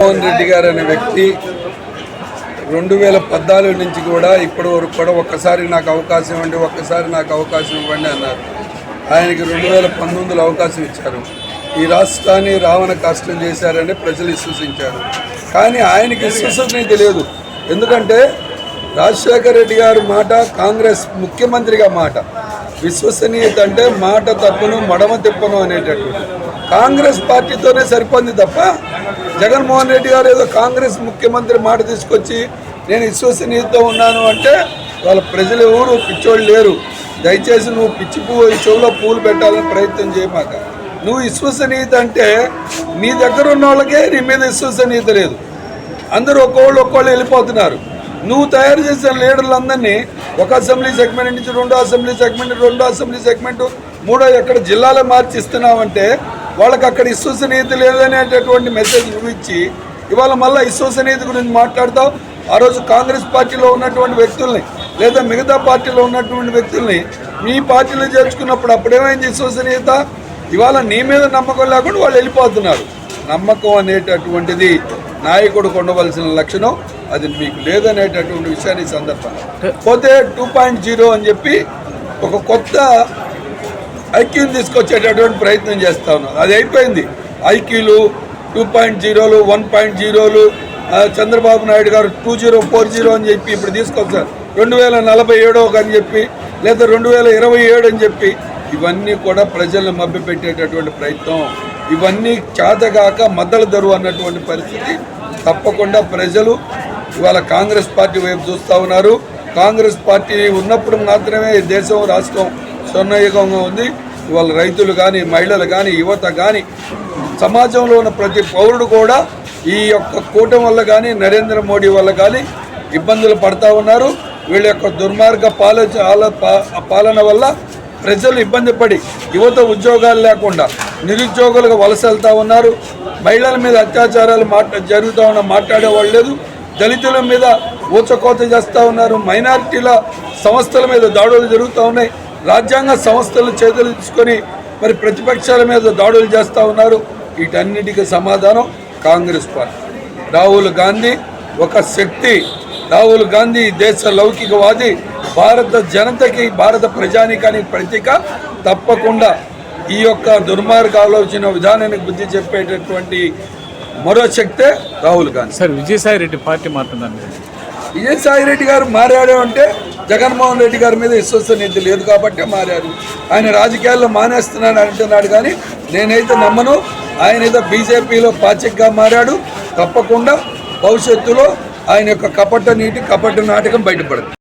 జగన్మోహన్ రెడ్డి గారు అనే వ్యక్తి రెండు వేల పద్నాలుగు నుంచి కూడా ఇప్పటి వరకు కూడా ఒక్కసారి నాకు అవకాశం ఇవ్వండి ఒక్కసారి నాకు అవకాశం ఇవ్వండి అన్నారు. ఆయనకి రెండు వేల పంతొమ్మిదిలో అవకాశం ఇచ్చారు. ఈ రాష్ట్రాన్ని రావణ కష్టం చేశారని ప్రజలు విశ్వసించారు. కానీ ఆయనకి విశ్వసనీయత లేదు. ఎందుకంటే రాజశేఖర రెడ్డి గారి మాట కాంగ్రెస్ ముఖ్యమంత్రిగా మాట. విశ్వసనీయత అంటే మాట తప్పును మడమ తిప్పను అనేటటువంటి కాంగ్రెస్ పార్టీతోనే సరిపోయింది తప్ప జగన్మోహన్ రెడ్డి గారు ఏదో కాంగ్రెస్ ముఖ్యమంత్రి మాట తీసుకొచ్చి నేను విశ్వసనీయతతో ఉన్నాను అంటే వాళ్ళ ప్రజలు ఎవరు పిచ్చోళ్ళు లేరు. దయచేసి నువ్వు పిచ్చి పువ్వు ఈ చెవులో పూలు పెట్టాలని ప్రయత్నం చేయమాక నువ్వు విశ్వసనీయత అంటే నీ దగ్గర ఉన్న వాళ్ళకే నీ మీద విశ్వసనీయత లేదు. అందరూ ఒక్కోళ్ళు ఒక్కోళ్ళు వెళ్ళిపోతున్నారు. నువ్వు తయారు చేసిన లీడర్లందరినీ ఒక అసెంబ్లీ సెగ్మెంట్ నుంచి రెండో అసెంబ్లీ సెగ్మెంట్ రెండో అసెంబ్లీ సెగ్మెంట్ మూడో ఎక్కడ జిల్లాలో మార్చి ఇస్తున్నావంటే వాళ్ళకి అక్కడ విశ్వసనీయత లేదనేటటువంటి మెసేజ్ నువ్వు ఇచ్చి ఇవాళ మళ్ళీ విశ్వసనీయత గురించి మాట్లాడతావు ఆ రోజు కాంగ్రెస్ పార్టీలో ఉన్నటువంటి వ్యక్తుల్ని లేదా మిగతా పార్టీలో ఉన్నటువంటి వ్యక్తుల్ని మీ పార్టీలో చేర్చుకున్నప్పుడు అప్పుడేమైంది విశ్వసనీయత ఇవాళ నీ మీద నమ్మకం లేకుండా వాళ్ళు వెళ్ళిపోతున్నారు. నమ్మకం అనేటటువంటిది నాయకుడు కొండవలసిన లక్షణం. అది మీకు లేదనేటటువంటి విషయాన్ని సందర్భం పోతే టూ పాయింట్ జీరో అని చెప్పి ఒక కొత్త ఐక్యూని తీసుకొచ్చేటటువంటి ప్రయత్నం చేస్తా ఉన్నాం. అది అయిపోయింది. ఐక్యూలు టూ పాయింట్ జీరోలు వన్ పాయింట్ జీరోలు చంద్రబాబు నాయుడు గారు టూ జీరో ఫోర్ జీరో అని చెప్పి ఇప్పుడు తీసుకొచ్చారు. రెండు వేల నలభై ఏడో అని చెప్పి లేదా రెండు వేల ఇరవై ఏడు అని చెప్పి ఇవన్నీ కూడా ప్రజలను మభ్యపెట్టేటటువంటి ప్రయత్నం. ఇవన్నీ చేతగాక మద్దలు ధరువు అన్నటువంటి పరిస్థితి తప్పకుండా ప్రజలు ఇవాళ కాంగ్రెస్ పార్టీ వైపు చూస్తూ ఉన్నారు. కాంగ్రెస్ పార్టీ ఉన్నప్పుడు మాత్రమే దేశం రాష్ట్రం స్వర్ణయుగంగా ఉంది. ఇవాళ రైతులు కానీ మహిళలు కానీ యువత కానీ సమాజంలో ఉన్న ప్రతి పౌరుడు కూడా ఈ యొక్క కూటమి వల్ల కానీ నరేంద్ర మోడీ వల్ల కానీ ఇబ్బందులు పడతా ఉన్నారు. వీళ్ళ యొక్క దుర్మార్గ పాలన పా- పాలన వల్ల ప్రజలు ఇబ్బంది పడి యువత ఉద్యోగాలు లేకుండా నిరుద్యోగులుగా వలస వెళ్తా ఉన్నారు. మహిళల మీద అత్యాచారాలు మాట్లా జరుగుతూ ఉన్న మాట్లాడేవాళ్ళు లేదు. దళితుల మీద ఊచకోత చేస్తూ ఉన్నారు. మైనారిటీల సంస్థల మీద దాడులు జరుగుతూ ఉన్నాయి. రాజ్యాంగ సంస్థలు చేతులు తీసుకొని మరి ప్రతిపక్షాల మీద దాడులు చేస్తూ ఉన్నారు. వీటన్నిటికీ సమాధానం కాంగ్రెస్ పార్టీ. రాహుల్ గాంధీ ఒక శక్తి. రాహుల్ గాంధీ దేశ లౌకికవాది. భారత జనతకి భారత ప్రజానికానికి ప్రతీక తప్పకుండా ఈ యొక్క దుర్మార్గ ఆలోచన విధానానికి బుద్ధి చెప్పేటటువంటి మరో శక్తే రాహుల్ గాంధీ. సార్ విజయసాయి రెడ్డి పార్టీ మారుతుందండి. విజయసాయి రెడ్డి గారు మారాడు అంటే జగన్మోహన్ రెడ్డి గారి మీద విశ్వసనీయత లేదు కాబట్టి మారారు. ఆయన రాజకీయాల్లో మానేస్తున్నాను అంటున్నాడు కానీ నేనైతే నమ్మను. ఆయన ఏదో బీజేపీలో పాచిక్గా మారాడు. తప్పకుండా భవిష్యత్తులో ఆయన యొక్క కపట నీటి కపట నాటకం బయటపడుతుంది.